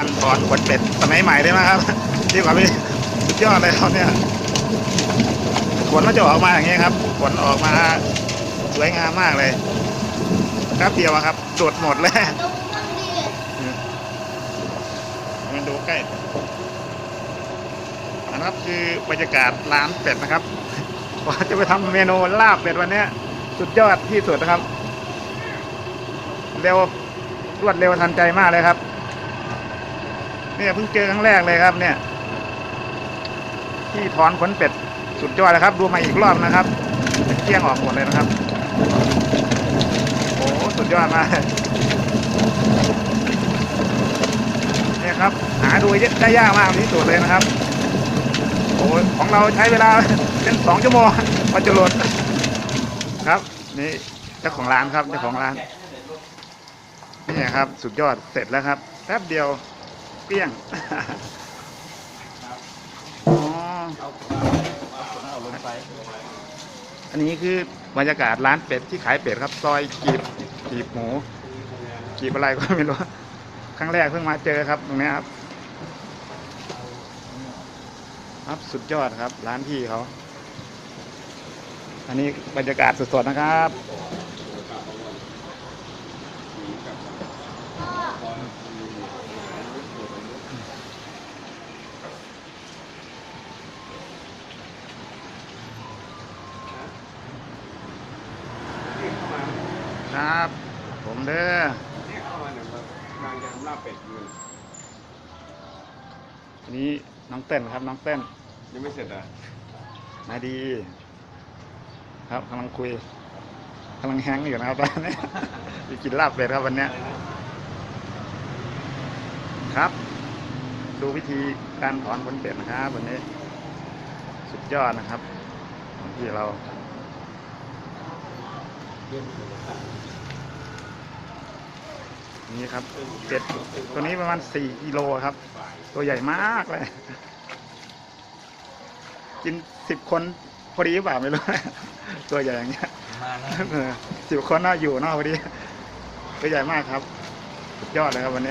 การถอนขนเป็ดสมัยใหม่ได้ไหมครับที่ว่าพี่สุดยอดเลยครับเนี่ยขนมันจะออกมาอย่างเงี้ยครับขนออกมาสวยงามมากเลยครับเดียวครับสดหมดเลยมันดูใกล้อันนะครับคือบรรยากาศร้านเป็ดนะครับว่าจะไปทำเมนูลาบเป็ดวันนี้สุดยอดที่สุดนะครับ เร็วรวดเร็วทันใจมากเลยครับ เนี่ยเพิ่งเจอครั้งแรกเลยครับ เนี่ย ที่ถอนขนเป็ดสุดยอดเลยครับ ดูมาอีกรอบนะครับเกลี้ยงออกหมดเลยนะครับโอ้สุดยอดมากเนี่ยครับ หาดูได้ยากมากที่สุดเลยนะครับโอ้ของเราใช้เวลาเป็นสองชั่วโมงกว่าจะโหลดครับนี่เจ้าของร้านครับเจ้าของร้านนี่ครับ สุดยอดเสร็จแล้วครับแป๊บเดียว เปี้ยงอ๋ออันนี้คือบรรยากาศร้านเป็ดที่ขายเป็ดครับ ซอยกีบกีบหมูกีบอะไรก็ไม่รู้ครั้งแรกเพิ่งมาเจอครับตรงนี้ครับ ครับสุดยอดครับ ร้านพี่เขา อันนี้บรรยากาศสดๆนะครับ ครับ ผมเด้อเนี่ยเข้ามาเนี่ยมันนางจะทำลาบเป็ดอยู่อันนี้น้องเต้นครับ น้องเต้นยังไม่เสร็จอะมาดี ครับกำลังคุยกำลังแฮงก์อยู่นะครับตอนนี้ไปกินลาบเป็ดครับวันเนี้ยครับ ดูวิธีการถอนขนเป็ดนะครับ วันนี้ สุดยอดนะครับของที่เรา นี่ครับเป็ดตัวนี้ประมาณสี่กิโลครับ ตัวใหญ่มากเลย กินสิบคนพอดีหรือเปล่าไม่รู้ ตัวใหญ่อย่างเงี้ยมาแล้วสิบคนน่าอยู่เนอกพอดีตัวใหญ่มากครับสุดยอดเลยครับวันเ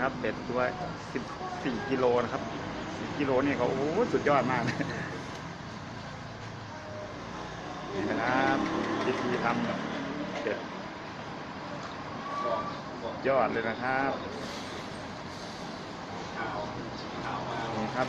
ครับเป็ดตัวสิบสี่กิโลนะครับสี่กิโลเนี่ยเขาโอ้สุดยอดมากนี่นะครับวิธีทำเป็ดยอดเลยนะครับนี่ครับ